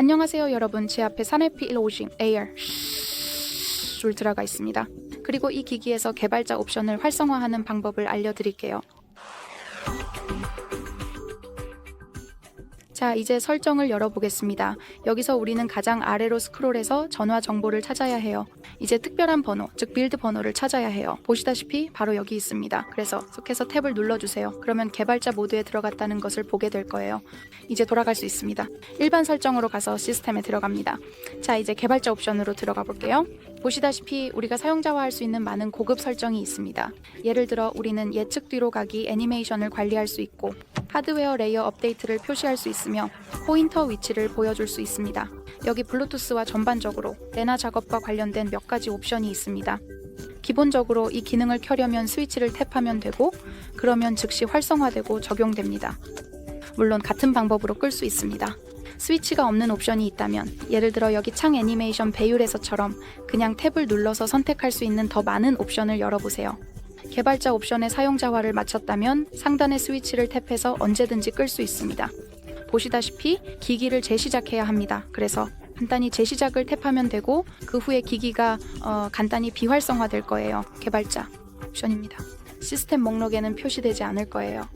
안녕하세요 여러분 제 앞에 사네피 150 AR 줄 들어가 있습니다. 그리고 이 기기에서 개발자 옵션을 활성화하는 방법을 알려드릴게요. 자, 이제 설정을 열어보겠습니다. 여기서 우리는 가장 아래로 스크롤해서 전화 정보를 찾아야 해요. 이제 특별한 번호, 즉 빌드 번호를 찾아야 해요. 보시다시피 바로 여기 있습니다. 그래서 속해서 탭을 눌러주세요. 그러면 개발자 모드에 들어갔다는 것을 보게 될 거예요. 이제 돌아갈 수 있습니다. 일반 설정으로 가서 시스템에 들어갑니다. 자, 이제 개발자 옵션으로 들어가 볼게요. 보시다시피 우리가 사용자와 할수 있는 많은 고급 설정이 있습니다. 예를 들어 우리는 예측 뒤로 가기 애니메이션을 관리할 수 있고 하드웨어 레이어 업데이트를 표시할 수 있으며 포인터 위치를 보여줄 수 있습니다. 여기 블루투스와 전반적으로 레나 작업과 관련된 몇 가지 옵션이 있습니다. 기본적으로 이 기능을 켜려면 스위치를 탭하면 되고 그러면 즉시 활성화되고 적용됩니다. 물론 같은 방법으로 끌 수 있습니다. 스위치가 없는 옵션이 있다면 예를 들어 여기 창 애니메이션 배율에서처럼 그냥 탭을 눌러서 선택할 수 있는 더 많은 옵션을 열어보세요. 개발자 옵션의 사용자화를 마쳤다면 상단의 스위치를 탭해서 언제든지 끌 수 있습니다. 보시다시피 기기를 재시작해야 합니다. 그래서 간단히 재시작을 탭하면 되고 그 후에 기기가 어, 간단히 비활성화될 거예요. 개발자 옵션입니다. 시스템 목록에는 표시되지 않을 거예요.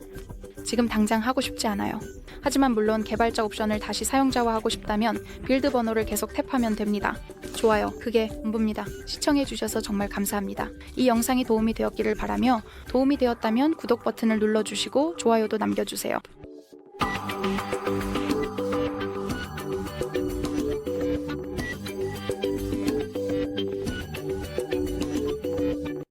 지금 당장 하고 싶지 않아요. 하지만 물론 개발자 옵션을 다시 사용자화하고 싶다면 빌드 번호를 계속 탭하면 됩니다. 좋아요. 그게 공부입니다. 시청해주셔서 정말 감사합니다. 이 영상이 도움이 되었기를 바라며 도움이 되었다면 구독 버튼을 눌러주시고 좋아요도 남겨주세요.